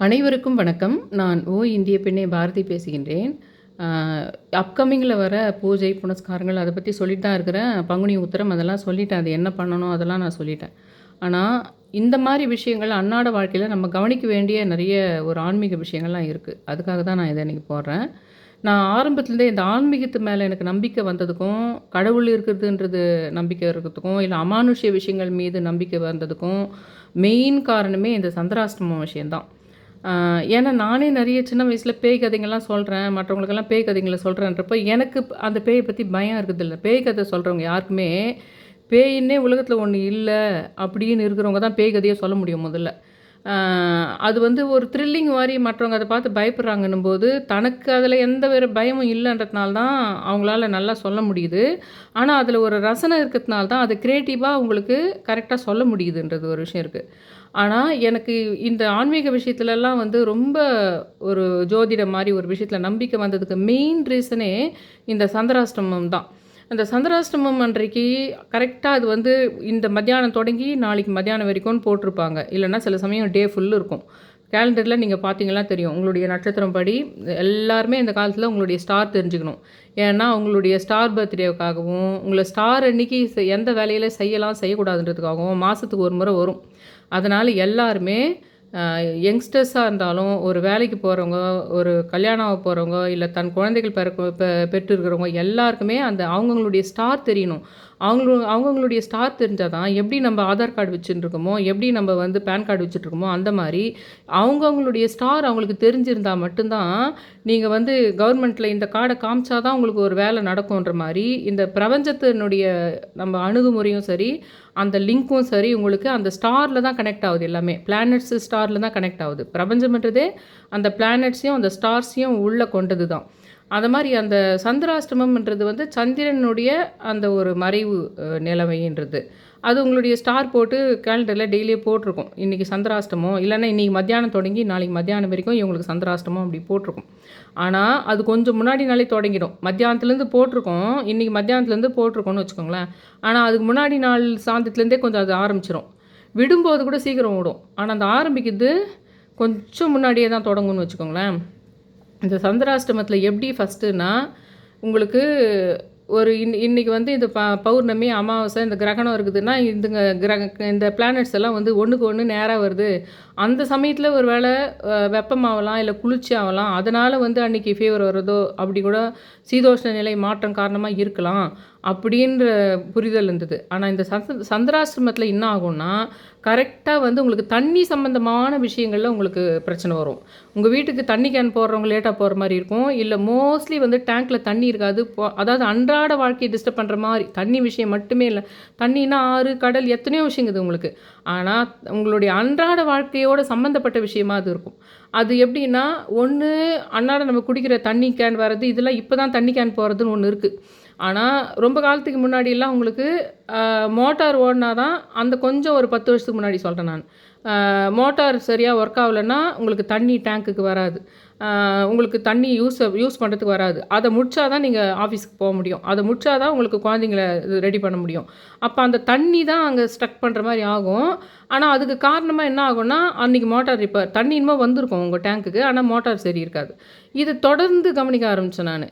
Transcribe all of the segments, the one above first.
அனைவருக்கும் வணக்கம். நான் ஓ இந்திய பெண்ணே பாரதி பேசுகின்றேன். அப்கமிங்கில் வர பூஜை புனஸ்காரங்கள் அதை பற்றி சொல்லிட்டு தான் இருக்கிறேன். பங்குனி உத்திரம் அதெல்லாம் சொல்லிட்டேன். அது என்ன பண்ணணும் அதெல்லாம் நான் சொல்லிட்டேன். ஆனால் இந்த மாதிரி விஷயங்கள் அன்னாட வாழ்க்கையில் நம்ம கவனிக்க வேண்டிய நிறைய ஒரு ஆன்மீக விஷயங்கள்லாம் இருக்குது அதுக்காக தான் நான் இதை இன்றைக்கி போடுறேன். நான் ஆரம்பத்துலேருந்தே இந்த ஆன்மீகத்து மேலே எனக்கு நம்பிக்கை வந்ததுக்கும் கடவுள் இருக்கிறதுன்றது நம்பிக்கை இருக்கிறதுக்கும் இல்லை அமானுஷ்ய விஷயங்கள் மீது நம்பிக்கை வந்ததுக்கும் மெயின் காரணமே இந்த சந்திராஷ்டமம் விஷயந்தான் ஏன்னா நானே நிறைய சின்ன வயசில் பேய் கதைங்கள்லாம் சொல்கிறேன் மற்றவங்களுக்கெல்லாம் பேய் கதைங்களை சொல்கிறேன்றப்போ எனக்கு அந்த பேயை பற்றி பயம் இருக்குது இல்லை பேய் கதை சொல்கிறவங்க யாருக்குமே பேயின்னே உலகத்தில் ஒன்று இல்லை அப்படின்னு இருக்கிறவங்க தான் பேய் கதையை சொல்ல முடியும் முதல்ல. அது வந்து ஒரு த்ரில்லிங் மாதிரி மற்றவங்க அதை பார்த்து பயப்படுறாங்கன்னும் போது தனக்கு அதில் எந்த வேறு பயமும் இல்லைன்றதுனால தான் அவங்களால நல்லா சொல்ல முடியுது. ஆனால் அதில் ஒரு ரசனை இருக்கிறதுனால தான் அது க்ரியேட்டிவாக அவங்களுக்கு கரெக்டாக சொல்ல முடியுதுன்றது ஒரு விஷயம் இருக்குது ஆனால் எனக்கு இந்த ஆன்மீக விஷயத்துலலாம் வந்து ரொம்ப ஒரு ஜோதிடம் மாதிரி ஒரு விஷயத்தில் நம்பிக்கை வந்ததுக்கு மெயின் ரீசனே இந்த சந்திராஷ்டமம் தான். அந்த சந்திராஷ்டமம் அன்றைக்கு கரெக்டாக அது வந்து இந்த மத்தியானம் தொடங்கி நாளைக்கு மத்தியானம் வரைக்கும்னு போட்டிருப்பாங்க. இல்லைன்னா சில சமயம் டே ஃபுல்லு இருக்கும். கேலண்டரில் நீங்கள் பார்த்தீங்கன்னா தெரியும். உங்களுடைய நட்சத்திரம் படி எல்லாருமே இந்த காலத்தில் உங்களுடைய ஸ்டார் தெரிஞ்சுக்கணும். ஏன்னா உங்களுடைய ஸ்டார் பர்த்டேவுக்காகவும் உங்களை ஸ்டார் அன்னைக்கு எந்த வேலையில் செய்யலாம் செய்யக்கூடாதுன்றதுக்காகவும் மாதத்துக்கு ஒரு முறை வரும். அதனால் எல்லாருமே யங்ஸ்டர்ஸாக இருந்தாலும் ஒரு வேலைக்கு போகிறவங்க ஒரு கல்யாணம் போகிறவங்க இல்லை தன் குழந்தைகள் பிறக்க பெ பெற்று இருக்கிறவங்க எல்லாருக்குமே அந்த அவங்கவுங்களுடைய ஸ்டார் தெரியணும். அவங்களு அவங்கவுங்களுடைய ஸ்டார் தெரிஞ்சால் தான் எப்படி நம்ம ஆதார் கார்டு வச்சுட்டு எப்படி நம்ம வந்து பேன் கார்டு வச்சுட்ருக்கோமோ அந்த மாதிரி அவங்கவுங்களுடைய ஸ்டார் அவங்களுக்கு தெரிஞ்சிருந்தால் மட்டும்தான் நீங்கள் வந்து கவர்மெண்ட்டில் இந்த கார்டை காமிச்சா தான் உங்களுக்கு ஒரு வேலை நடக்கும்ன்ற மாதிரி இந்த பிரபஞ்சத்தினுடைய நம்ம அணுகுமுறையும் சரி அந்த லிங்க்கும் சரி உங்களுக்கு அந்த ஸ்டாரில் தான் கனெக்ட் ஆகுது எல்லாமே. பிளானட்ஸு ஸ்டாரில் தான் கனெக்ட் ஆகுது. பிரபஞ்சம்ன்றதே அந்த பிளானட்ஸையும் அந்த ஸ்டார்ஸையும் உள்ளே கொண்டது தான் அது மாதிரி அந்த சந்திராஷ்டமம்ன்றது வந்து சந்திரனுடைய அந்த ஒரு மறைவு நிலைமைன்றது அது உங்களுடைய ஸ்டார் போட்டு கேலண்டரில் டெய்லியே போட்டிருக்கும். இன்றைக்கி சந்திராஷ்டமம் இல்லைன்னா இன்றைக்கி மத்தியானம் தொடங்கி நாளைக்கு மத்தியானம் வரைக்கும் இவங்களுக்கு சந்திராஷ்டமம் அப்படி போட்டிருக்கும். ஆனால் அது கொஞ்சம் முன்னாடி நாளே தொடங்கிடும். மத்தியானத்துலேருந்து போட்டிருக்கோம் இன்றைக்கி மத்தியானத்துலேருந்து போட்டிருக்கோம்னு வச்சுக்கோங்களேன். ஆனால் அதுக்கு முன்னாடி நாள் சாயந்தரத்துலேருந்தே கொஞ்சம் அது ஆரம்பிச்சிடும் விடும்போது கூட சீக்கிரம் விடும் ஆனால் அந்த ஆரம்பிக்கிறது கொஞ்சம் முன்னாடியே தான் தொடங்கும்னு வச்சுக்கோங்களேன். இந்த சந்திராஷ்டமத்தில் எப்படி ஃபஸ்ட்டுனா உங்களுக்கு ஒரு இன் இன்னைக்கு வந்து இந்த ப பௌர்ணமி அமாவாசை இந்த கிரகணம் இருக்குதுன்னா இதுங்க கிரக இந்த பிளானட்ஸ் எல்லாம் வந்து ஒன்றுக்கு ஒன்று நேராக வருது. அந்த சமயத்தில் ஒரு வேளை வெப்பமாகலாம் இல்லை குளிர்ச்சி ஆகலாம் அதனால் வந்து அன்றைக்கி ஃபீவர் வருதோ அப்படி கூட சீதோஷ்ண நிலை மாற்றம் காரணமாக இருக்கலாம். அப்படின்ற புரிதல் இருந்தது. ஆனால் இந்த சந்த சந்திராசிரமத்தில் என்ன ஆகும்னா கரெக்டாக வந்து உங்களுக்கு தண்ணி சம்மந்தமான விஷயங்களில் உங்களுக்கு பிரச்சனை வரும். உங்கள் வீட்டுக்கு தண்ணி கேன் போடுறவங்க லேட்டாக போகிற மாதிரி இருக்கும். இல்லை மோஸ்ட்லி வந்து டேங்க்கில் தண்ணி இருக்காது. போ- அதாவது அன்றாட வாழ்க்கையை டிஸ்டர்ப் பண்ணுற மாதிரி தண்ணி விஷயம் மட்டுமே இல்லை. தண்ணினா ஆறு கடல் எத்தனையோ விஷயங்குது உங்களுக்கு. ஆனால் உங்களுடைய அன்றாட வாழ்க்கையோட சம்மந்தப்பட்ட விஷயமா அது இருக்கும். அது எப்படின்னா ஒன்று அன்றாட நம்ம குடிக்கிற தண்ணி கேன் வர்றது இதெல்லாம் இப்போ தான் தண்ணி கேன் போகிறதுன்னு ஒன்று இருக்குது ஆனால் ரொம்ப காலத்துக்கு முன்னாடியெல்லாம் உங்களுக்கு மோட்டார் ஓடினா தான் அந்த கொஞ்சம் ஒரு பத்து வருஷத்துக்கு முன்னாடி சொல்கிறேன் நான். மோட்டார் சரியாக ஒர்க் ஆகலைன்னா உங்களுக்கு தண்ணி டேங்க்குக்கு வராது. உங்களுக்கு தண்ணி யூஸ் யூஸ் பண்ணுறதுக்கு வராது. அதை முடிச்சா தான் நீங்கள் ஆஃபீஸ்க்கு போக முடியும். அதை முடிச்சா தான் உங்களுக்கு குழந்தைங்கள ரெடி பண்ண முடியும். அப்போ அந்த தண்ணி தான் அங்கே ஸ்ட்ரக் பண்ணுற மாதிரி ஆகும். ஆனால் அதுக்கு காரணமாக என்ன ஆகும்னா அன்றைக்கி மோட்டார் ரிப்பேர் தண்ணி இன்னும் வந்திருக்கும் உங்கள் டேங்க்குக்கு ஆனால் மோட்டார் சரி இருக்காது. இது தொடர்ந்து கவனிக்க ஆரம்பித்தேன் நான்.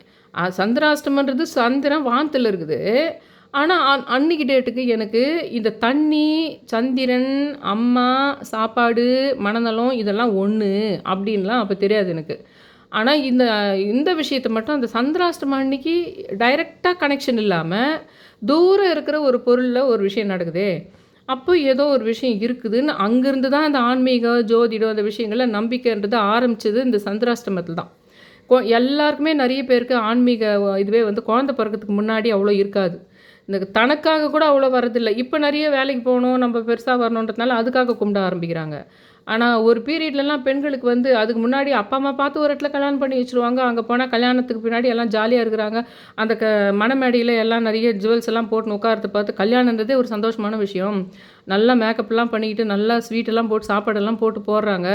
சந்திராஷ்டமன்றது சந்திரன் வானத்தில் இருக்குது. ஆனால் அன் அன்னைக்கு டேட்டுக்கு எனக்கு இந்த தண்ணி சந்திரன் அம்மா சாப்பாடு மனநலம் இதெல்லாம் ஒன்று அப்படின்லாம் அப்போ தெரியாது எனக்கு. ஆனால் இந்த இந்த விஷயத்தை மட்டும் அந்த சந்திராஷ்டமம் அன்னைக்கு டைரெக்டாக கனெக்ஷன் இல்லாமல் தூரம் இருக்கிற ஒரு பொருளில் ஒரு விஷயம் நடக்குதே. அப்போ ஏதோ ஒரு விஷயம் இருக்குதுன்னு அங்கேருந்து தான் அந்த ஆன்மீக ஜோதிடம் அந்த விஷயங்களை நம்பிக்கைன்றது ஆரம்பிச்சது இந்த சந்திராஷ்டமத்தில் தான். எல்லாருக்குமே நிறைய பேருக்கு ஆன்மீக இதுவே வந்து குழந்தை பிறக்கிறதுக்கு முன்னாடி அவ்வளோ இருக்காது. இந்த தனக்காக கூட அவ்வளோ வரதில்லை இப்போ நிறைய வேலைக்கு போகணும் நம்ம பெருசாக வரணுன்றதுனால அதுக்காக கும்பிட ஆரம்பிக்கிறாங்க. ஆனால் ஒரு பீரியட்லலாம் பெண்களுக்கு வந்து அதுக்கு முன்னாடி அப்பா அம்மா பார்த்து ஒரு இடத்துல கல்யாணம் பண்ணி வச்சுருவாங்க. அங்கே போனால் கல்யாணத்துக்கு பின்னாடி எல்லாம் ஜாலியாக இருக்கிறாங்க. அந்த க மணமேடையில் எல்லாம் நிறைய ஜுவல்ஸ் எல்லாம் போட்டு உட்காரத்தை பார்த்து கல்யாணன்றதே ஒரு சந்தோஷமான விஷயம். நல்லா மேக்கப்லாம் பண்ணிக்கிட்டு நல்லா ஸ்வீட்டெல்லாம் போட்டு சாப்பாடெல்லாம் போட்டு போடுறாங்க.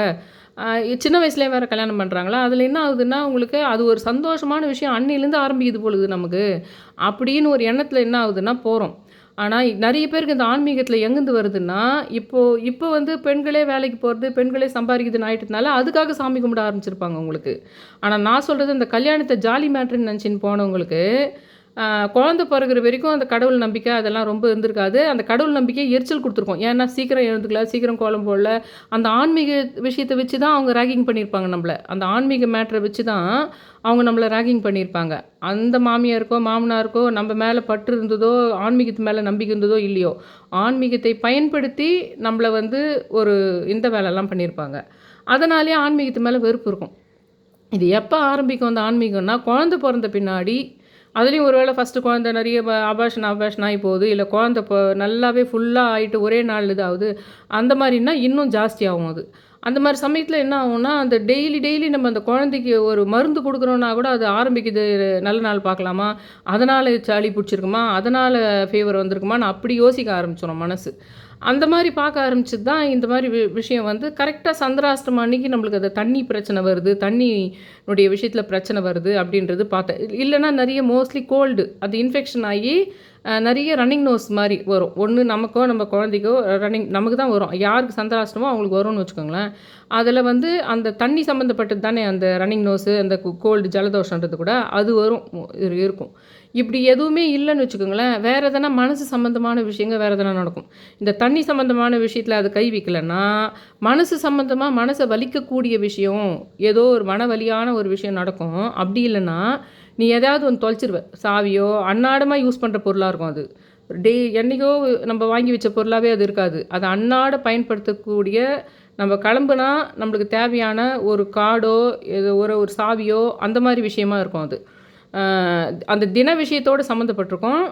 சின்ன வயசுலேயே வேறு கல்யாணம் பண்ணுறாங்களா அதில் என்ன ஆகுதுன்னா உங்களுக்கு அது ஒரு சந்தோஷமான விஷயம். அன்னையிலேருந்து ஆரம்பிக்குது பொழுது நமக்கு. அப்படின்னு ஒரு எண்ணத்தில் என்ன ஆகுதுன்னா போகிறோம் ஆனால் நிறைய பேருக்கு இந்த ஆன்மீகத்தில் எங்கேருந்து வருதுன்னா இப்போது இப்போ வந்து பெண்களே வேலைக்கு போகிறது பெண்களே சம்பாதிக்குதுன்னு ஆயிட்டதுனால அதுக்காக சாமி கும்பிட ஆரம்பிச்சிருப்பாங்க உங்களுக்கு. ஆனால் நான் சொல்கிறது இந்த கல்யாணத்தை ஜாலி மேட்ருன்னு நினச்சின்னு போனவங்களுக்கு குழந்தை பிறகுற வரைக்கும் அந்த கடவுள் நம்பிக்கை அதெல்லாம் ரொம்ப இருந்திருக்காது. அந்த கடவுள் நம்பிக்கையை எரிச்சல் கொடுத்துருக்கோம். ஏன்னா சீக்கிரம் எழுந்துக்கல சீக்கிரம் கோலம் போடல. அந்த ஆன்மீக விஷயத்தை வச்சு தான் அவங்க ரேகிங் பண்ணியிருப்பாங்க நம்மளை. அந்த ஆன்மீக மேட்ரை வச்சு தான் அவங்க நம்மளை ரேகிங் பண்ணியிருப்பாங்க. அந்த மாமியாருக்கோ மாமனாருக்கோ நம்ம மேலே பற்று இருந்ததோ ஆன்மீகத்து மேலே நம்பிக்கை இருந்ததோ இல்லையோ ஆன்மீகத்தை பயன்படுத்தி நம்மளை வந்து ஒரு இந்த வேலைலாம் பண்ணியிருப்பாங்க. அதனாலேயே ஆன்மீகத்து மேலே வெறுப்பு இருக்கும். இது எப்போ ஆரம்பிக்கும் அந்த ஆன்மீகம்னா குழந்தை பிறந்த பின்னாடி அதுலேயும் ஒருவேளை ஃபஸ்ட்டு குழந்த நிறைய அபாஷன் அபாஷன் ஆகி போகுது. இல்லை குழந்த இப்போ நல்லாவே ஃபுல்லாக ஆகிட்டு ஒரே நாள் இதாகுது. அந்த மாதிரினா இன்னும் ஜாஸ்தியாகும் அது. அந்த மாதிரி சமயத்தில் என்ன ஆகும்னா அந்த டெய்லி டெய்லி நம்ம அந்த குழந்தைக்கு ஒரு மருந்து கொடுக்குறோன்னா கூட அது ஆரம்பிக்குது. நல்ல நாள் பார்க்கலாமா? அதனால் சளி பிடிச்சிருக்குமா? அதனால் ஃபீவர் வந்திருக்குமான்னு அப்படி யோசிக்க ஆரம்பிச்சிடும் மனசு. அந்த மாதிரி பார்க்க ஆரம்பிச்சது தான் இந்த மாதிரி வி விஷயம் வந்து கரெக்டாக சந்திராஷ்டமம் அன்னைக்கு நம்மளுக்கு அது தண்ணி பிரச்சனை வருது தண்ணினுடைய விஷயத்தில் பிரச்சனை வருது அப்படின்றது பார்த்தேன். இல்லைன்னா நிறைய மோஸ்ட்லி கோல்டு அது இன்ஃபெக்ஷன் ஆகி நிறைய ரன்னிங் நோஸ் மாதிரி வரும். ஒன்று நமக்கோ நம்ம குழந்தைக்கோ ரன்னிங் நமக்கு தான் வரும். யாருக்கு சந்திராஷ்டமோ அவங்களுக்கு வரும்னு வச்சுக்கோங்களேன். அதில் வந்து அந்த தண்ணி சம்மந்தப்பட்டது தானே அந்த ரன்னிங் நோஸு அந்த கோல்டு ஜலதோஷன்றது கூட அது வரும் இருக்கும். இப்படி எதுவுமே இல்லைன்னு வச்சுக்கோங்களேன். வேறு எதனா மனசு சம்மந்தமான விஷயங்கள் வேறு எதனா நடக்கும். இந்த தண்ணி சம்மந்தமான விஷயத்தில் அது கை வைக்கலன்னா மனசு சம்மந்தமாக மனசை வலிக்கக்கூடிய விஷயம் ஏதோ ஒரு மன வலியான ஒரு விஷயம் நடக்கும். அப்படி இல்லைன்னா நீ எதாவது ஒன்று தொலைச்சிருவ. சாவியோ அன்னாடமாக யூஸ் பண்ணுற பொருளாக இருக்கும் அது. டே என்றைக்கோ நம்ம வாங்கி வச்ச பொருளாகவே அது இருக்காது. அது அன்னாட பயன்படுத்தக்கூடிய நம்ம கிளம்புனா நம்மளுக்கு தேவையான ஒரு கார்டோ ஏதோ ஒரு ஒரு சாவியோ அந்த மாதிரி விஷயமா இருக்கும் அது. அந்த தின விஷயத்தோடு சம்மந்தப்பட்டிருக்கும்.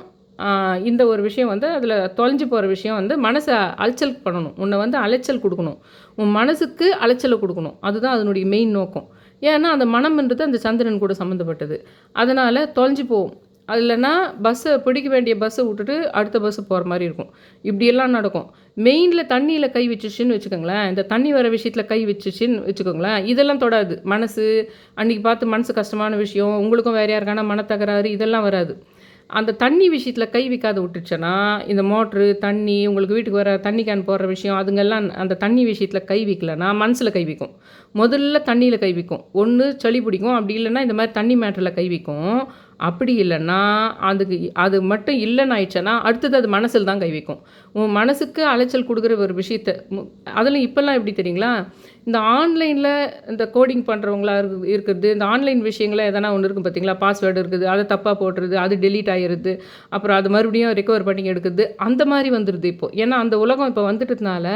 இந்த ஒரு விஷயம் வந்து அதில் தொலைஞ்சு போகிற விஷயம் வந்து மனசை அலைச்சல் பண்ணணும். உன்னை வந்து அலைச்சல் கொடுக்கணும். உன் மனசுக்கு அலைச்சலை கொடுக்கணும். அதுதான் அதனுடைய மெயின் நோக்கம். ஏன்னா அந்த மனம்ன்றது அந்த சந்திரன் கூட சம்மந்தப்பட்டது அதனால் தொலைஞ்சு போகும் அது இல்லைன்னா பஸ்ஸை பிடிக்க வேண்டிய பஸ்ஸை விட்டுட்டு அடுத்த பஸ்ஸு போகிற மாதிரி இருக்கும். இப்படியெல்லாம் நடக்கும். மெயினில் தண்ணியில் கை வச்சுச்சுன்னு வச்சுக்கோங்களேன். இந்த தண்ணி வர விஷயத்தில் கை வச்சுச்சுன்னு வச்சுக்கோங்களேன். இதெல்லாம் தொடாது. மனசு அன்றைக்கி பார்த்து மனசு கஷ்டமான விஷயம் உங்களுக்கும் வேறு யாருக்கான மனத்தகராறு இதெல்லாம் வராது. அந்த தண்ணி விஷயத்தில் கை வைக்காத விட்டுச்சுன்னா இந்த மோட்ரு தண்ணி உங்களுக்கு வீட்டுக்கு வர தண்ணி கேன் போடுற விஷயம் அதுங்கெல்லாம் அந்த தண்ணி விஷயத்தில் கை வைக்கலன்னா மனசில் கை வைக்கும். முதல்ல தண்ணியில் கை வைக்கும். ஒன்று சளி பிடிக்கும். அப்படி இல்லைன்னா இந்த மாதிரி தண்ணி மேட்டரில் கை வைக்கும். அப்படி இல்லைன்னா அதுக்கு அது மட்டும் இல்லைன்னு ஆயிடுச்சுன்னா அடுத்தது அது மனசில் தான் கை வைக்கும். உன் மனசுக்கு அலைச்சல் கொடுக்குற ஒரு விஷயத்த அதில் இப்போல்லாம் எப்படி தெரியுங்களா? இந்த ஆன்லைனில் இந்த கோடிங் பண்ணுறவங்களா இருக்கு இருக்கிறது இந்த ஆன்லைன் விஷயங்கள எதனா ஒன்று இருக்கும் பார்த்தீங்களா? பாஸ்வேர்டு இருக்குது அதை தப்பாக போடுறது அது டெலீட் ஆகிருது அப்புறம் அது மறுபடியும் ரெக்கவர் பண்ணி எடுக்குது அந்த மாதிரி வந்துடுது இப்போ. ஏன்னா அந்த உலகம் இப்போ வந்துட்டதுனால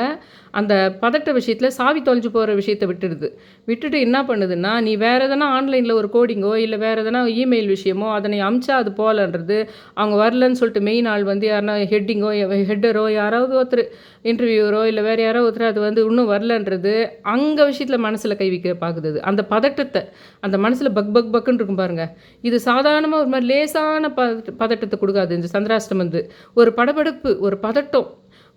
அந்த பதட்ட விஷயத்தில் சாவி தொலைஞ்சு போகிற விஷயத்த விட்டுடுது. விட்டுட்டு என்ன பண்ணுதுன்னா நீ வேறு எதனா ஆன்லைனில் ஒரு கோடிங்கோ இல்லை வேறு எதனா இமெயில் விஷயமோ அதனை அமிச்சா அது போகலன்றது அவங்க வரலன்னு சொல்லிட்டு மெயின் ஆள் வந்து யாருன்னா ஹெட்டிங்கோ ஹெட்டரோ யாராவது ஒருத்தர் இன்டர்வியூரோ இல்லை வேறு யாரோ ஒருத்தர் அது வந்து இன்னும் வரலன்றது அங்கே விஷயத்தில் மனசில் கை வைக்க பார்க்குது அந்த பதட்டத்தை அந்த மனசில் பக் பக் பக்குன்னு இருக்கும் பாருங்கள் இது சாதாரணமாக ஒரு மாதிரி லேசான ப பதட்டத்தை கொடுக்காது. இந்த சந்திராஷ்டம் வந்து ஒரு படபடப்பு ஒரு பதட்டம்.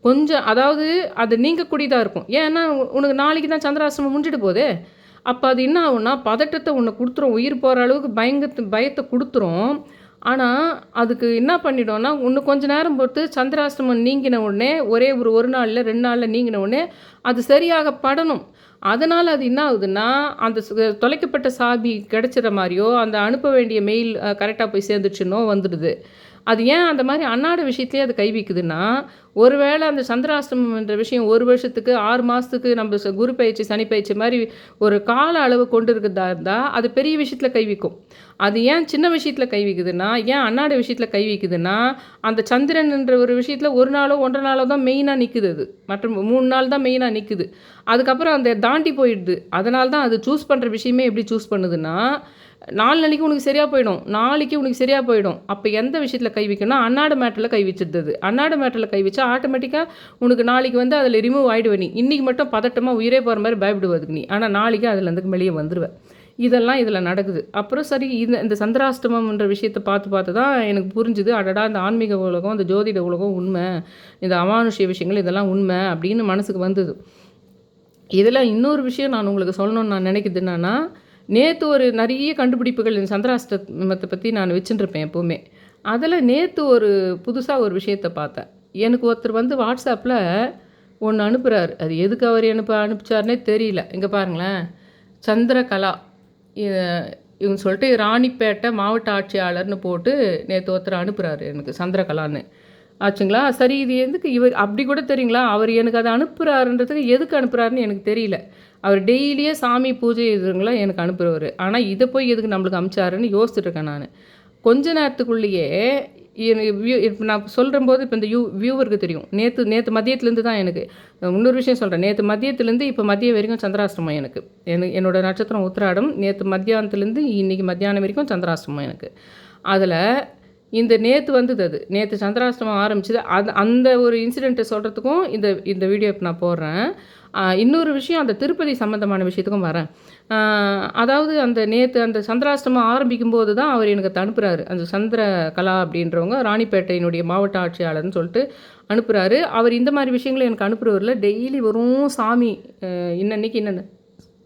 கொஞ்சம் அதாவது அது நீங்கக்கூடியதாக இருக்கும். ஏன்னா உனக்கு நாளைக்கு தான் சந்திராசிரமம் முடிஞ்சிட்டு போதே. அப்போ அது என்ன ஆகும்னா பதட்டத்தை ஒன்று கொடுத்துரும். உயிர் போகிற அளவுக்கு பயங்கத்து பயத்தை கொடுத்துரும். ஆனால் அதுக்கு என்ன பண்ணிடும்னா இன்னும் கொஞ்ச நேரம் பொறுத்து சந்திராஷ்டமம் நீங்கின உடனே ஒரே ஒரு ஒரு நாளில் ரெண்டு நாளில் நீங்கின உடனே அது சரியாக படணும். அதனால் அது என்ன ஆகுதுன்னா அந்த தொலைக்கப்பட்ட சாவி கிடச்சிற மாதிரியோ அந்த அனுப்ப வேண்டிய மெயில் கரெக்டாக போய் சேர்ந்துச்சுன்னோ வந்துடுது. அது ஏன் அந்த மாதிரி அன்னாட விஷயத்துலேயே அது கைவிக்குதுன்னா ஒருவேளை அந்த சந்திராஷ்டமம் என்ற விஷயம் ஒரு வருஷத்துக்கு ஆறு மாதத்துக்கு நம்ம ச- குரு பயிற்சி சனி பயிற்சி மாதிரி ஒரு கால அளவு கொண்டு இருக்கிறதா இருந்தால் அது பெரிய விஷயத்தில் கைவிக்கும் அது ஏன் சின்ன விஷயத்தில் கைவிக்குதுன்னா ஏன் அன்னாட விஷயத்தில் கைவிக்குதுன்னா அந்த அந்த சந்திரன்ன்ற ஒரு விஷயத்தில் ஒரு நாளோ ஒன்றரை நாளோ தான் மெயினாக நிற்குது அது. மற்றும் மூணு நாள் தான் மெயினாக நிற்குது அதுக்கப்புறம் அந்த தாண்டி போயிடுது. அதனால தான் அது சூஸ் பண்ணுற விஷயமே எப்படி சூஸ் பண்ணுதுன்னா நாலு நாளைக்கு உனக்கு சரியாக போயிடும். நாளைக்கு உனக்கு சரியாக போயிடும். அப்போ எந்த விஷயத்தில் கை வைக்கணும்னா அன்னாட மேட்டரில் கை வச்சிருந்தது. அன்னாட மேட்டரில் கை வச்சா ஆட்டோமேட்டிக்காக உனக்கு நாளைக்கு வந்து அதில் ரிமூவ் ஆகிடுவேன் நீ. இன்றைக்கி மட்டும் பதட்டமாக உயிரே போகிற மாதிரி பயப்படுவதுக்கு நீ. ஆனால் நாளைக்கு அதுலேருந்து வெளியே வந்துடுவேன் இதெல்லாம் இதில் நடக்குது. அப்புறம் சரி இந்த இந்த சந்திராஷ்டமம்ன்ற விஷயத்தை பார்த்து பார்த்து தான் எனக்கு புரிஞ்சுது. அடடா இந்த ஆன்மீக உலகம் இந்த ஜோதிட உலகம் உண்மை. இந்த அமானுஷ்ய விஷயங்கள் இதெல்லாம் உண்மை அப்படின்னு மனசுக்கு வந்தது. இதில் இன்னொரு விஷயம் நான் உங்களுக்கு சொல்லணும்னு நான் நினைக்கிறது என்னன்னா நேற்று ஒரு நிறைய கண்டுபிடிப்புகள் இந்த சந்திராஷ்டமத்தை பற்றி நான் வச்சுட்டுருப்பேன் எப்போவுமே. அதில் நேற்று ஒரு புதுசாக ஒரு விஷயத்த பார்த்தேன். எனக்கு ஒருத்தர் வந்து வாட்ஸ்அப்பில் ஒன்று அனுப்புகிறாரு அது எதுக்கு அவர் அனுப்ப அனுப்பிச்சார்னே தெரியல. இங்கே பாருங்களேன். சந்திரகலா. இவங்க சொல்லிட்டு ராணிப்பேட்டை மாவட்ட ஆட்சியாளர்னு போட்டு நேற்று ஒருத்தர் அனுப்புகிறாரு எனக்கு சந்திரகலான்னு. ஆச்சுங்களா? சரி இது எதுக்கு இவர் அப்படி கூட தெரியுங்களா? அவர் எனக்கு அதை அனுப்புகிறாருன்றதுக்கு எதுக்கு அனுப்புகிறாருன்னு எனக்கு தெரியல. அவர் டெய்லியே சாமி பூஜை இதுங்களா எனக்கு அனுப்புகிறவர் ஆனால் இதை போய் எதுக்கு நம்மளுக்கு அனுப்பிச்சாருன்னு யோசிச்சுட்ருக்கேன் நான். கொஞ்ச நேரத்துக்குள்ளேயே எனக்கு நான் சொல்கிற போது இப்போ இந்த யூ வியூவருக்கு தெரியும். நேற்று நேற்று மதியத்துலேருந்து தான் எனக்கு. இன்னொரு விஷயம் சொல்கிறேன் நேற்று மதியத்துலேருந்து இப்போ மதியம் வரைக்கும் சந்திராஷ்டமம் எனக்கு. எனக்கு நட்சத்திரம் உத்திராடம் நேற்று மத்தியானத்துலேருந்து இன்னைக்கு மத்தியானம் வரைக்கும் சந்திராஷ்டமம் எனக்கு. அதில் இந்த நேற்று வந்தது அது. நேற்று சந்திராஷ்டமம் ஆரம்பிச்சது. அது அந்த ஒரு இன்சிடெண்ட்டை சொல்கிறதுக்கும் இந்த இந்த வீடியோ இப்போ நான் போடுறேன். இன்னொரு விஷயம் அந்த திருப்பதி சம்மந்தமான விஷயத்துக்கும் வரேன். அதாவது அந்த நேற்று அந்த சந்திராஷ்டமம் ஆரம்பிக்கும் போது தான் அவர் எனக்கு அனுப்புகிறாரு அந்த சந்திர கலா அப்படின்றவங்க ராணிப்பேட்டையினுடைய மாவட்ட ஆட்சியாளர்னு சொல்லிட்டு அனுப்புகிறாரு அவர் இந்த மாதிரி விஷயங்களை எனக்கு அனுப்புகிறவரில் டெய்லி வரும் சாமி இன்னன்னைக்கு என்னென்ன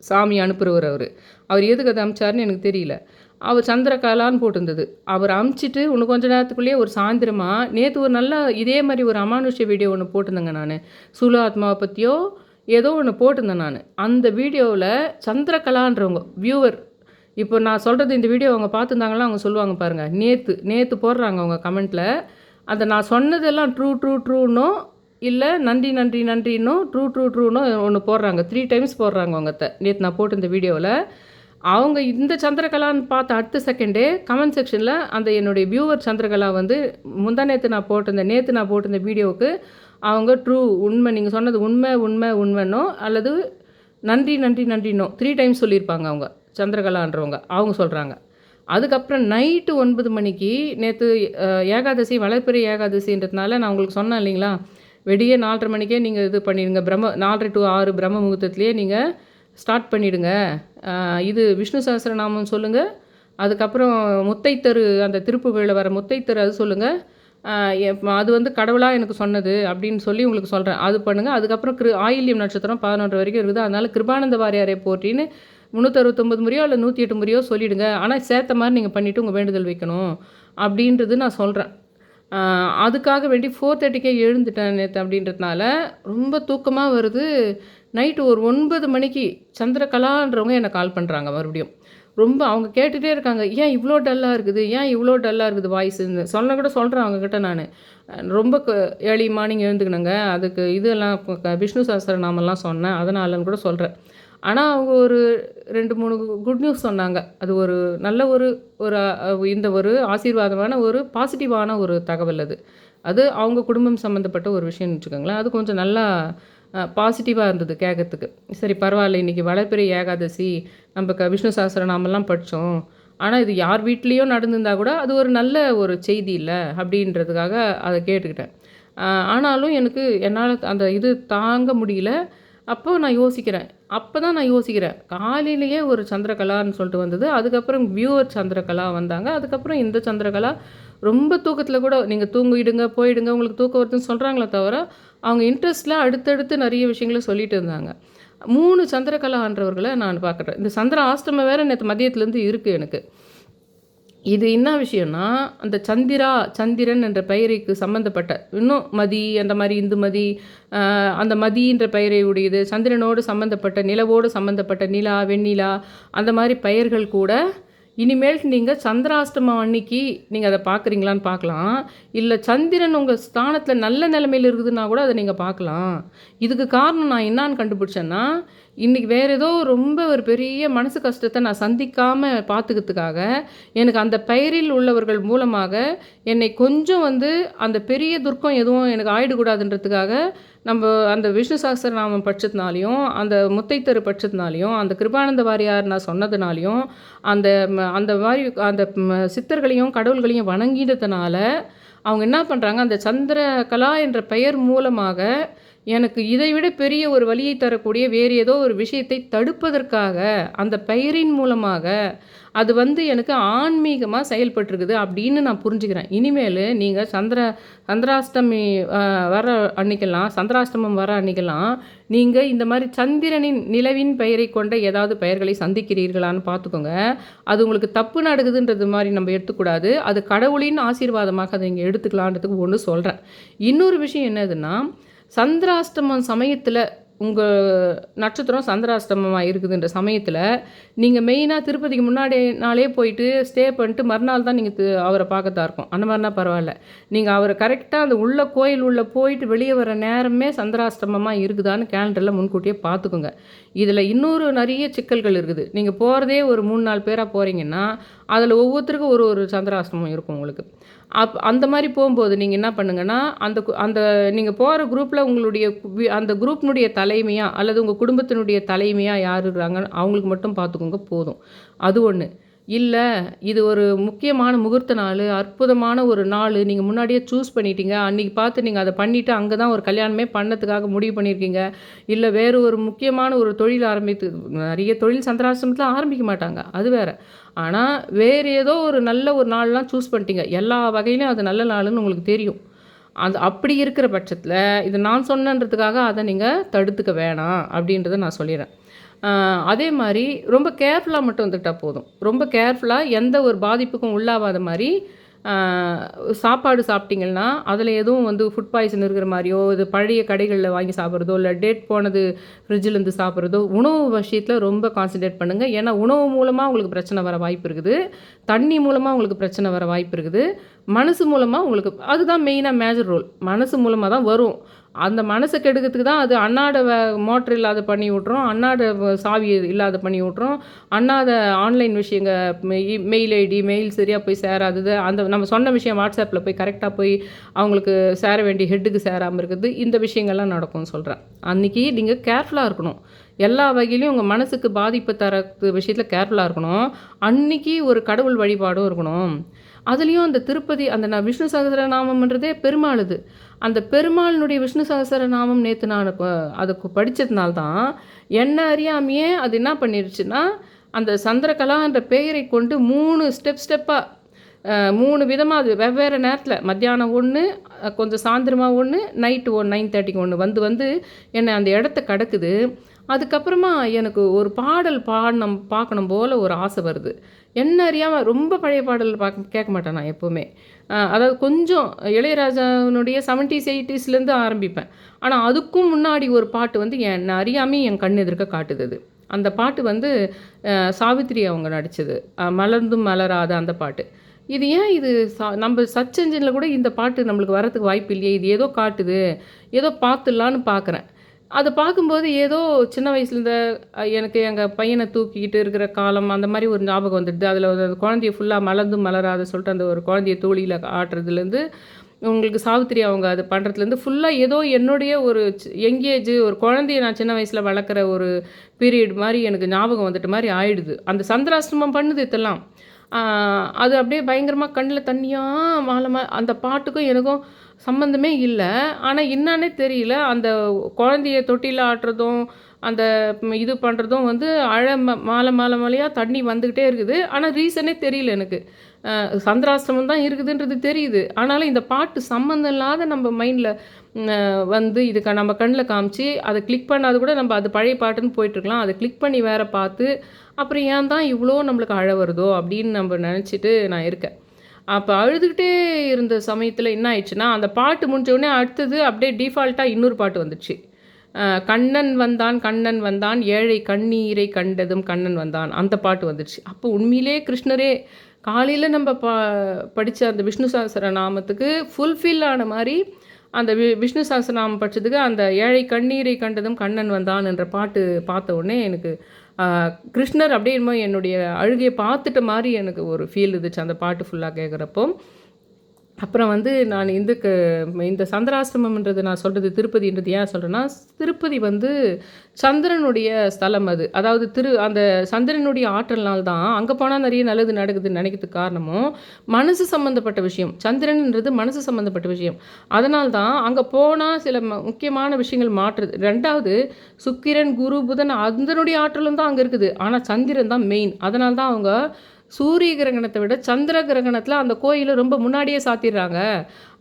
சாமி அனுப்புகிறவர் அவர். அவர் எதுக்கு அதை அமிச்சார்னு எனக்கு தெரியல. அவர் சந்திரகலான்னு போட்டிருந்தது. அவர் அமுச்சிட்டு இன்னும் கொஞ்ச நேரத்துக்குள்ளேயே ஒரு சாயந்தரமாக நேற்று ஒரு நல்ல இதே மாதிரி ஒரு அமானுஷ்ய வீடியோ ஒன்று போட்டிருந்தேங்க நான். சூலா ஆத்மாவை பற்றியோ ஏதோ ஒன்று போட்டிருந்தேன் நான். அந்த வீடியோவில் சந்திரகலான்றவங்க வியூவர் இப்போ நான் சொல்கிறது இந்த வீடியோ அவங்க பார்த்துருந்தாங்களா அவங்க சொல்லுவாங்க பாருங்கள் நேற்று நேற்று போடுறாங்க அவங்க கமெண்ட்டில் அதை நான் சொன்னதெல்லாம் ட்ரூ ட்ரூ ட்ரூனோ இல்லை நன்றி நன்றி நன்றின்னோ ட்ரூ ட்ரூ ட்ரூனோ ஒன்று போடுறாங்க. த்ரீ டைம்ஸ் போடுறாங்க அவங்க நேற்று நான் போட்டு இந்த வீடியோவில். அவங்க இந்த சந்திரகலான்னு பார்த்த அடுத்த செகண்டே கமெண்ட் செக்ஷனில் அந்த என்னுடைய வியூவர் சந்திரகலா வந்து முந்தா நேற்று நான் போட்டிருந்தேன் நேற்று நான் போட்டிருந்த வீடியோவுக்கு அவங்க ட்ரூ உண்மை நீங்கள் சொன்னது உண்மை உண்மை உண்மைன்னோ அல்லது நன்றி நன்றி நன்றினோ த்ரீ டைம்ஸ் சொல்லியிருப்பாங்க அவங்க சந்திரகலான்றவங்க அவங்க சொல்கிறாங்க அதுக்கப்புறம் நைட்டு ஒன்பது மணிக்கு நேற்று ஏகாதசி வளர்ப்பிறை ஏகாதசின்றதுனால நான் உங்களுக்கு சொன்னேன் இல்லைங்களா? வெடியே நாலரை மணிக்கே நீங்கள் இது பண்ணிடுங்க பிரம்ம நாலரை டு ஆறு பிரம்ம முகூர்த்தத்துலேயே நீங்கள் ஸ்டார்ட் பண்ணிவிடுங்க இது விஷ்ணு சஹஸ்ரநாமம் சொல்லுங்கள் அதுக்கப்புறம் முத்தைத்தரு அந்த திருப்புகழில் வர முத்தைத்தரு அது சொல்லுங்கள் அது வந்து கடவுளாக எனக்கு சொன்னது அப்படின்னு சொல்லி உங்களுக்கு சொல்கிறேன் அது பண்ணுங்கள் அதுக்கப்புறம் கிரு ஆயில்யம் நட்சத்திரம் பதினொன்று வரைக்கும் இருக்குது. அதனால் கிருபானந்த வாரியாரை போற்றின்னு முந்நூற்றறுபத்தொம்பது முறையோ இல்லை நூற்றி எட்டு முறையோ சொல்லிவிடுங்க ஆனால் சேர்த்த மாதிரி நீங்கள் பண்ணிவிட்டு உங்கள் வேண்டுதல் வைக்கணும் அப்படின்றது நான் சொல்கிறேன் அதுக்காக வேண்டி ஃபோர் தேர்ட்டிக்கே எழுந்துட்டேன் நேற்று அப்படின்றதுனால ரொம்ப தூக்கமாக வருது. நைட்டு ஒரு ஒன்பது மணிக்கு சந்திரகலான்றவங்க என்னை கால் பண்ணுறாங்க மறுபடியும். ரொம்ப அவங்க கேட்டுகிட்டே இருக்காங்க ஏன் இவ்வளோ டல்லாக இருக்குது? ஏன் இவ்வளோ டல்லாக இருக்குது வாய்ஸ்ன்னு சொன்ன கூட சொல்கிறேன் அவங்கக்கிட்ட நான். ரொம்ப ஏர்லி மார்னிங் எழுந்துக்கணுங்க அதுக்கு இதெல்லாம் க- க- விஷ்ணு சொன்னேன். அதனாலன்னு கூட சொல்கிறேன் ஆனால் அவங்க ஒரு ரெண்டு மூணு குட் நியூஸ் சொன்னாங்க. அது ஒரு நல்ல ஒரு ஒரு இந்த ஒரு ஆசீர்வாதமான ஒரு பாசிட்டிவான ஒரு தகவல் அது. அது அவங்க குடும்பம் சம்மந்தப்பட்ட ஒரு விஷயம்னு வச்சுக்கோங்களேன். அது கொஞ்சம் நல்லா பாசிட்டிவாக இருந்தது கேட்கறதுக்கு சரி பரவாயில்ல இன்றைக்கி வளர்ப்பிறை ஏகாதசி நம்ம க விஷ்ணு சஹஸ்ரநாமெல்லாம் படித்தோம் ஆனால் இது யார் வீட்லேயோ நடந்திருந்தா கூட அது ஒரு நல்ல ஒரு செய்தி இல்லை அப்படின்றதுக்காக அதை கேட்டுக்கிட்டேன். ஆனாலும் எனக்கு என்னால் அந்த இது தாங்க முடியல. அப்போ நான் யோசிக்கிறேன். அப்போ தான் நான் யோசிக்கிறேன். காலையிலேயே ஒரு சந்திரகலான்னு சொல்லிட்டு வந்தது. அதுக்கப்புறம் வியூவர் சந்திரகலா வந்தாங்க. அதுக்கப்புறம் இந்த சந்திரகலா ரொம்ப தூக்கத்தில் கூட நீங்கள் தூங்கிடுங்க போயிடுங்க உங்களுக்கு தூக்கம் வருதுன்னு சொல்கிறாங்களே தவிர அவங்க இன்ட்ரெஸ்ட்டில் அடுத்தடுத்து நிறைய விஷயங்களை சொல்லிட்டு இருந்தாங்க. மூணு சந்திரகலான்றவர்களை நான் பார்க்குறேன். இந்த சந்திர ஆஸ்திரம வேறு நேற்று மதியத்துலேருந்து இருக்குது எனக்கு. இது என்ன விஷயம்னா அந்த சந்திரா சந்திரன் என்ற பெயருக்கு சம்மந்தப்பட்ட இன்னும் மதி அந்த மாதிரி இந்து மதி அந்த மதின்ற பெயரை உடையது சந்திரனோடு சம்மந்தப்பட்ட நிலவோடு சம்மந்தப்பட்ட நிலா வெண்ணிலா அந்த மாதிரி பெயர்கள் கூட இனிமேல் நீங்கள் சந்திராஷ்டமம் அன்னைக்கு நீங்கள் அதை பார்க்குறீங்களான்னு பார்க்கலாம். இல்லை சந்திரன் உங்கள் ஸ்தானத்தில் நல்ல நிலைமையில் இருக்குதுன்னா கூட அதை நீங்கள் பார்க்கலாம். இதுக்கு காரணம் நான் என்னான்னு கண்டுபிடிச்சேன்னா இன்றைக்கி வேறு ஏதோ ரொம்ப ஒரு பெரிய மனசு கஷ்டத்தை நான் சந்திக்காமல் பார்த்துக்கிறதுக்காக எனக்கு அந்த பெயரில் உள்ளவர்கள் மூலமாக என்னை கொஞ்சம் வந்து அந்த பெரிய துர்க்கம் எதுவும் எனக்கு ஆயிடக்கூடாதுன்றதுக்காக நம்ம அந்த விஷ்ணு சாஸ்திரநாமம் பட்சத்தினாலையும் அந்த முத்தைத்தரு பட்சத்தினாலையும் அந்த கிருபானந்த வாரியார் நான் சொன்னதுனாலையும் அந்த அந்த மாதிரி அந்த சித்தர்களையும் கடவுள்களையும் வணங்கினதுனால அவங்க என்ன பண்ணுறாங்க அந்த சந்திரகலா என்ற பெயர் மூலமாக எனக்கு இதை விட பெரிய ஒரு வழியை தரக்கூடிய வேறு ஏதோ ஒரு விஷயத்தை தடுப்பதற்காக அந்த பெயரின் மூலமாக அது வந்து எனக்கு ஆன்மீகமாக செயல்பட்டுருக்குது அப்படின்னு நான் புரிஞ்சுக்கிறேன். இனிமேல் நீங்கள் சந்திர சந்திராஷ்டமி வர அன்னைக்கெல்லாம் சந்திராஷ்டமம் வர அன்னைக்கெல்லாம் நீங்கள் இந்த மாதிரி சந்திரனின் நிலவின் பெயரை கொண்ட ஏதாவது பெயர்களை சந்திக்கிறீர்களான்னு பார்த்துக்கோங்க. அது உங்களுக்கு தப்பு நடக்குதுன்றது மாதிரி நம்ம எடுத்துக்கூடாது. அது கடவுளின் ஆசீர்வாதமாக அதை நீங்கள் எடுத்துக்கலான்றதுக்கு ஒன்று சொல்கிறேன் இன்னொரு விஷயம் என்னதுன்னா சந்திராஷ்டமம் சமயத்தில் உங்கள் நட்சத்திரம் சந்திராஷ்டமமாக இருக்குதுன்ற சமயத்தில் நீங்கள் மெயினாக திருப்பதிக்கு முன்னாடி நாளே போயிட்டு ஸ்டே பண்ணிட்டு மறுநாள் தான் நீங்கள் அவரை பார்க்கத்தான் இருக்கும். அந்த மாதிரினா பரவாயில்ல. நீங்கள் அவரை கரெக்டாக அந்த உள்ள கோயில் உள்ளே போயிட்டு வெளியே வர நேரமே சந்திராஷ்டமமாக இருக்குதான்னு கேலண்டரில் முன்கூட்டியே பார்த்துக்கோங்க. இதில் இன்னொரு நிறைய சிக்கல்கள் இருக்குது. நீங்கள் போகிறதே ஒரு மூணு நாலு பேராக போகிறீங்கன்னா அதில் ஒவ்வொருத்தருக்கும் ஒரு ஒரு சந்திராஷ்டமம் இருக்கும் உங்களுக்கு. அப் அந்த மாதிரி போகும்போது நீங்கள் என்ன பண்ணுங்கன்னா அந்த கு- அந்த நீங்கள் போகிற குரூப்பில் உங்களுடைய அந்த குரூப்னுடைய தலைமையாக அல்லது உங்கள் குடும்பத்தினுடைய தலைமையாக யார் இருக்கிறாங்க அவங்களுக்கு மட்டும் பார்த்துக்கோங்க போதும். அது ஒன்று இல்லை இது ஒரு முக்கியமான முகூர்த்த நாள் அற்புதமான ஒரு நாள் நீங்கள் முன்னாடியே சூஸ் பண்ணிட்டீங்க. அன்றைக்கி பார்த்து நீங்கள் அதை பண்ணிவிட்டு அங்கே தான் ஒரு கல்யாணமே பண்ணதுக்காக முடிவு பண்ணியிருக்கீங்க. இல்லை வேறு ஒரு முக்கியமான ஒரு தொழில் ஆரம்பித்து நிறைய தொழில் சந்திராசிரமத்தில் ஆரம்பிக்க மாட்டாங்க. அது வேற. ஆனால் வேறு ஏதோ ஒரு நல்ல ஒரு நாள்லாம் சூஸ் பண்ணிட்டீங்க. எல்லா வகையிலும் அது நல்ல நாளுன்னு உங்களுக்கு தெரியும். அது அப்படி இருக்கிற பட்சத்தில் இது நான் சொன்னன்றதுக்காக அதை நீங்கள் தடுத்துக்க வேணாம் அப்படின்றத நான் சொல்லிடுறேன். அதே மாதிரி ரொம்ப கேர்ஃபுல்லாக மட்டும் வந்துக்கிட்டால் போதும். ரொம்ப கேர்ஃபுல்லாக எந்த ஒரு பாதிப்புக்கும் உள்ளாகாத மாதிரி சாப்பாடு சாப்பிட்டீங்கன்னா அதில் எதுவும் வந்து ஃபுட் பாய்சன் இருக்கிற மாதிரியோ இது பழைய கடைகளில் வாங்கி சாப்பிட்றதோ இல்லை டேட் போனது ஃப்ரிட்ஜிலேருந்து சாப்பிட்றதோ உணவு விஷயத்தில் ரொம்ப கான்சன்ட்ரேட் பண்ணுங்கள் ஏன்னா உணவு மூலமாக உங்களுக்கு பிரச்சனை வர வாய்ப்பு இருக்குது. தண்ணி மூலமாக உங்களுக்கு பிரச்சனை வர வாய்ப்பு இருக்குது. மனசு மூலமாக உங்களுக்கு அதுதான் மெயினாக மேஜர் ரோல் மனசு மூலமாக தான் வரும். அந்த மனசை கெடுக்கிறதுக்கு தான் அது அண்ணாட மோட்டர் இல்லாத பண்ணி விட்றோம் அண்ணாட சாவி இல்லாத பண்ணி விட்றோம் அண்ணாத ஆன்லைன் விஷயங்க மெயில் ஐடி மெயில் சரியாக போய் சேராதது அந்த நம்ம சொன்ன விஷயம் வாட்ஸ்அப்பில் போய் கரெக்டாக போய் அவங்களுக்கு சேர வேண்டிய ஹெட்டுக்கு சேராமல் இருக்குது. இந்த விஷயங்கள்லாம் நடக்கும்னு சொல்கிறேன் அன்றைக்கி நீங்கள் கேர்ஃபுல்லாக இருக்கணும். எல்லா வகையிலையும் உங்கள் மனசுக்கு பாதிப்பு தர விஷயத்தில் கேர்ஃபுல்லாக இருக்கணும். அன்னைக்கு ஒரு கடவுள் வழிபாடும் இருக்கணும். அதுலேயும் அந்த திருப்பதி அந்த நான் விஷ்ணு சகசரநாமம்ன்றதே பெருமாளுது. அந்த பெருமாளினுடைய விஷ்ணு சகசரநாமம் நேற்று நான் அதுக்கு படித்ததுனால தான் என்ன அறியாமையே அது என்ன பண்ணிருச்சுன்னா அந்த சந்திரகலான்ற பெயரை கொண்டு மூணு ஸ்டெப் ஸ்டெப்பாக மூணு விதமாக அது வெவ்வேறு நேரத்தில் மத்தியானம் ஒன்று கொஞ்சம் சாயந்தரமாக ஒன்று நைட்டு ஒன் நைன் தேர்ட்டிக்கு ஒன்று வந்து வந்து என்னை அந்த இடத்த கடக்குது. அதுக்கப்புறமா எனக்கு ஒரு பாடல் பாடணும் பார்க்கணும் போல் ஒரு ஆசை வருது. என்ன அறியாமல் ரொம்ப பழைய பாடல் பார்க்க கேட்க மாட்டேன் நான் எப்போவுமே. அதாவது கொஞ்சம் இளையராஜாவினுடைய செவன்ட்டீஸ் எயிட்டிஸ்லேருந்து ஆரம்பிப்பேன். ஆனால் அதுக்கும் முன்னாடி ஒரு பாட்டு வந்து என்னை அறியாமே என் கண் எதிர்க்க காட்டுது அது அந்த பாட்டு வந்து சாவித்ரி சாவித்திரி அவங்க நடித்தது மலர்ந்தும் மலராத அந்த பாட்டு. இது ஏன் இது சா நம்ம சர்ச் என்ஜினில் கூட இந்த பாட்டு நம்மளுக்கு வரதுக்கு வாய்ப்பு இல்லையே? இது ஏதோ காட்டுது. ஏதோ பார்த்துடலான்னு பார்க்குறேன் அதை பார்க்கும்போது ஏதோ சின்ன வயசுலேருந்து எனக்கு எங்கள் பையனை தூக்கிக்கிட்டு இருக்கிற காலம் அந்த மாதிரி ஒரு ஞாபகம் வந்துடுது. அதில் ஒரு குழந்தைய ஃபுல்லாக மலர்ந்து மலராத சொல்லிட்டு அந்த ஒரு குழந்தைய தோழியில் ஆட்டுறதுலேருந்து உங்களுக்கு சாவித்திரி அவங்க அது பண்ணுறதுலேருந்து ஃபுல்லாக ஏதோ என்னுடைய ஒரு எங்கேஜ் ஒரு குழந்தைய நான் சின்ன வயசில் வளர்க்குற ஒரு பீரியட் மாதிரி எனக்கு ஞாபகம் வந்துட்ட மாதிரி ஆயிடுது. அந்த சந்திராசிரமம் பண்ணுது இதெல்லாம். அது அப்படியே பயங்கரமாக கண்ணில் தண்ணியாக மாலமா அந்த பாட்டுக்கும் எனக்கும் சம்மந்தமே இல்லை. ஆனால் என்னன்னே தெரியல. அந்த குழந்தைய தொட்டியில் ஆட்டுறதும் அந்த இது பண்ணுறதும் வந்து அழ ம- மாலை மாலை மாலையாக தண்ணி வந்துக்கிட்டே இருக்குது. ஆனால் ரீசனே தெரியல எனக்கு. சந்திராசிரமம் தான் இருக்குதுன்றது தெரியுது. ஆனாலும் இந்த பாட்டு சம்மந்தம் இல்லாத நம்ம மைண்டில் வந்து இதுக்கு நம்ம கண்ணில் காமிச்சு அதை கிளிக் பண்ணாது கூட நம்ம அது பழைய பாட்டுன்னு போயிட்டுருக்கலாம் அதை கிளிக் பண்ணி வேற பார்த்து அப்புறம் ஏன் தான் இவ்வளோ நம்மளுக்கு அழ வருதோ அப்படின்னு நம்ம நினச்சிட்டு நான் இருக்கேன். அப்போ அழுதுகிட்டே இருந்த சமயத்தில் என்ன ஆயிடுச்சுன்னா அந்த பாட்டு முடிஞ்சோடனே அடுத்தது அப்படியே டிஃபால்ட்டாக இன்னொரு பாட்டு வந்துடுச்சு கண்ணன் வந்தான் கண்ணன் வந்தான் ஏழை கண்ணீரை கண்டதும் கண்ணன் வந்தான் அந்த பாட்டு வந்துடுச்சு அப்போ உண்மையிலே கிருஷ்ணரே காலையில் நம்ம பா படித்த அந்த விஷ்ணு சாஸ்திர நாமத்துக்கு ஃபுல்ஃபில் ஆன மாதிரி அந்த வி விஷ்ணு நாமம் படிச்சதுக்கு அந்த ஏழை கண்ணீரை கண்டதும் கண்ணன் வந்தான் என்ற பாட்டு பார்த்த உடனே எனக்கு கிருஷ்ணர் அப்படியே என்னமோ என்னுடைய அழுகையை பார்த்துட்ட மாதிரி எனக்கு ஒரு ஃபீல் இருந்துச்சு. அந்த பாட்டு ஃபுல்லாக கேட்குறப்போ அப்புறம் வந்து நான் இந்துக்கு இந்த சந்திராஷ்டமம்ன்றது நான் சொல்கிறது திருப்பதின்றது ஏன் சொல்கிறேன்னா திருப்பதி வந்து சந்திரனுடைய ஸ்தலம் அது. அதாவது திரு அந்த சந்திரனுடைய ஆற்றல்னால் தான் அங்கே போனால் நிறைய நல்லது நடக்குதுன்னு நினைக்கிறதுக்கு காரணமும் மனசு சம்மந்தப்பட்ட விஷயம். சந்திரன்ன்றது மனசு சம்மந்தப்பட்ட விஷயம். அதனால் தான் அங்கே போனால் சில முக்கியமான விஷயங்கள் மாற்றுது ரெண்டாவது சுக்கிரன் குரு புதன் அதனுடைய ஆற்றலும் தான் அங்கே இருக்குது. ஆனால் சந்திரன் தான் மெயின் அதனால தான் அவங்க சூரிய கிரகணத்தை விட சந்திர கிரகணத்தில் அந்த கோயிலை ரொம்ப முன்னாடியே சாத்திடுறாங்க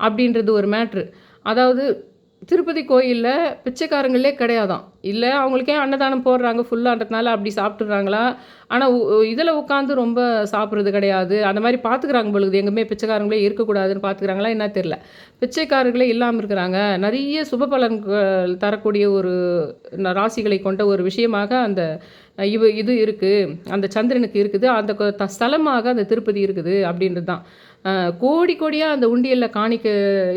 அப்படின்றது ஒரு மேட்ரு அதாவது திருப்பதி கோயிலில் பிச்சைக்காரங்களே கிடையாதான் இல்லை அவங்களுக்கே அன்னதானம் போடுறாங்க ஃபுல்லான்றதுனால அப்படி சாப்பிட்றாங்களா ஆனால் இதில் உட்காந்து ரொம்ப சாப்பிட்றது கிடையாது. அந்த மாதிரி பார்த்துக்குறாங்க பொழுது எங்கேயுமே பிச்சைக்காரங்களே இருக்கக்கூடாதுன்னு பார்த்துக்கிறாங்களா என்ன தெரில பிச்சைக்காரர்களே இல்லாமல் இருக்கிறாங்க. நிறைய சுப பலன்கள் தரக்கூடிய ஒரு ராசிகளை கொண்ட ஒரு விஷயமாக அந்த இவ இது இருக்குது அந்த சந்திரனுக்கு இருக்குது அந்த ஸ்தலமாக அந்த திருப்பதி இருக்குது அப்படின்றது தான் கோடி கோடியாக அந்த உண்டியலில் காணிக்க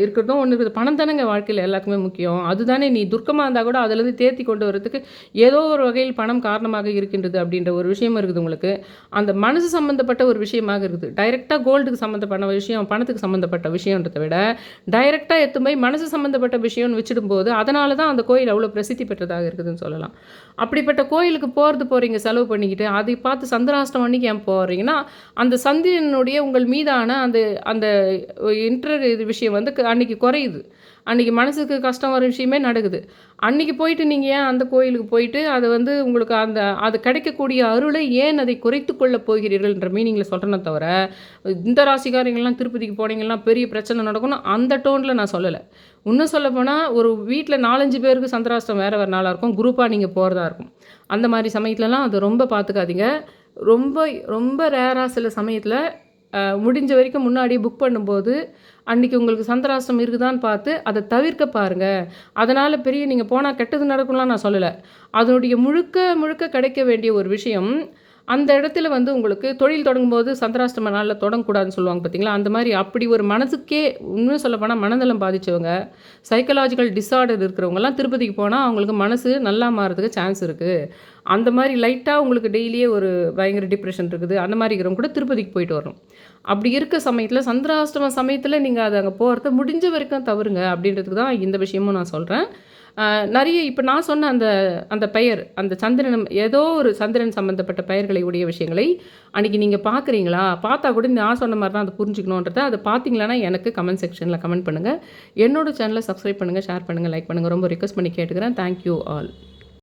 இருக்கிறதும் ஒன்று இருக்குது. பணம் தானேங்க வாழ்க்கையில் எல்லாருக்குமே முக்கியம். அதுதானே நீ துர்க்கமாக இருந்தால் கூட அதுலேருந்து தேர்த்தி கொண்டு வரதுக்கு ஏதோ ஒரு வகையில் பணம் காரணமாக இருக்கின்றது அப்படின்ற ஒரு விஷயம் இருக்குது உங்களுக்கு. அந்த மனசு சம்மந்தப்பட்ட ஒரு விஷயமாக இருக்குது. டைரெக்டாக கோல்டுக்கு சம்மந்தப்பட்ட விஷயம் பணத்துக்கு சம்மந்தப்பட்ட விஷயன்றதை விட டைரெக்டாக எத்தும் போய் மனசு சம்மந்தப்பட்ட விஷயம்னு வச்சிடும்போது அதனால தான் அந்த கோயில் அவ்வளோ பிரசித்தி பெற்றதாக இருக்குதுன்னு சொல்லலாம். அப்படிப்பட்ட கோயிலுக்கு போகிறது போகிறீங்க செலவு பண்ணிக்கிட்டு அதை பார்த்து சந்திராஷ்டம் அன்னைக்கு ஏன் போகிறீங்கன்னா அந்த சந்திரனுடைய உங்கள் மீதான அந்த அந்த இன்டர் இது விஷயம் வந்து அன்றைக்கி குறையுது. அன்றைக்கி மனசுக்கு கஷ்டம் வர விஷயமே நடக்குது. அன்றைக்கி போயிட்டு நீங்கள் ஏன் அந்த கோயிலுக்கு போயிட்டு அதை வந்து உங்களுக்கு அந்த அது கிடைக்கக்கூடிய அருளை ஏன் அதை குறைத்து கொள்ளப் போகிறீர்கள்ன்ற மீனிங்கில் சொல்கிறேன்னு தவிர இந்த ராசிக்காரங்கள்லாம் திருப்பதிக்கு போனீங்கன்னா பெரிய பிரச்சனை நடக்கும்னு அந்த டோனில் நான் சொல்லலை. இன்னும் சொல்லப்போனால் ஒரு வீட்டில் நாலஞ்சு பேருக்கு சந்திராஷ்டம் வேறு வேறு நாளாக இருக்கும் குரூப்பாக நீங்கள் போகிறதா இருக்கும். அந்த மாதிரி சமயத்துலலாம் அது ரொம்ப பார்த்துக்காதீங்க ரொம்ப ரொம்ப ரேராக சில சமயத்தில் முடிஞ்ச வரைக்கும் முன்னாடி புக் பண்ணும்போது அன்றைக்கி உங்களுக்கு சந்திராஷ்டம் இருக்குதான்னு பார்த்து அதை தவிர்க்க பாருங்கள் அதனால் பெரிய நீங்கள் போனால் கெட்டது நடக்கும்லாம் நான் சொல்லலை. அதனுடைய முழுக்க முழுக்க கிடைக்க வேண்டிய ஒரு விஷயம் அந்த இடத்துல வந்து உங்களுக்கு தொழில் தொடங்கும்போது சந்திராஷ்டம நாளில் தொடங்கக்கூடாதுன்னு சொல்லுவாங்க பார்த்தீங்களா அந்த மாதிரி அப்படி ஒரு மனதுக்கே இன்னும் சொல்லப்போனால் மனநலம் பாதித்தவங்க சைக்கலாஜிக்கல் டிஸார்டர் இருக்கிறவங்கலாம் திருப்பதிக்கு போனால் அவங்களுக்கு மனசு நல்லா மாறதுக்கு சான்ஸ் இருக்குது அந்த மாதிரி லைட்டாக உங்களுக்கு டெய்லியே ஒரு பயங்கர டிப்ரெஷன் இருக்குது. அந்த மாதிரி இருக்கிறவங்க கூட திருப்பதிக்கு போயிட்டு வரணும். அப்படி இருக்க சமயத்தில் சந்திராஷ்டம சமயத்தில் நீங்கள் அதை அங்கே போகிறத முடிஞ்ச வரைக்கும் தவறுங்க அப்படின்றதுக்கு தான் இந்த விஷயமும் நான் சொல்கிறேன் நிறைய இப்போ நான் சொன்ன அந்த அந்த பெயர் அந்த சந்திரன் ஏதோ ஒரு சந்திரன் சம்மந்தப்பட்ட பெயர்களை உடைய விஷயங்களை அன்றைக்கி நீங்கள் பார்க்குறீங்களா பார்த்தா கூட நான் சொன்ன மாதிரி தான் அதை புரிஞ்சுக்கணுன்றத அதை பார்த்தீங்களான்னா எனக்கு கமெண்ட் செக்ஷனில் கமெண்ட் பண்ணுங்கள் என்னோட சேனலை சப்ஸ்கிரைப் பண்ணுங்கள் ஷேர் பண்ணுங்கள் லைக் பண்ணுங்கள் ரொம்ப ரிக்வஸ்ட் பண்ணி கேட்டுக்கிறேன். Thank you all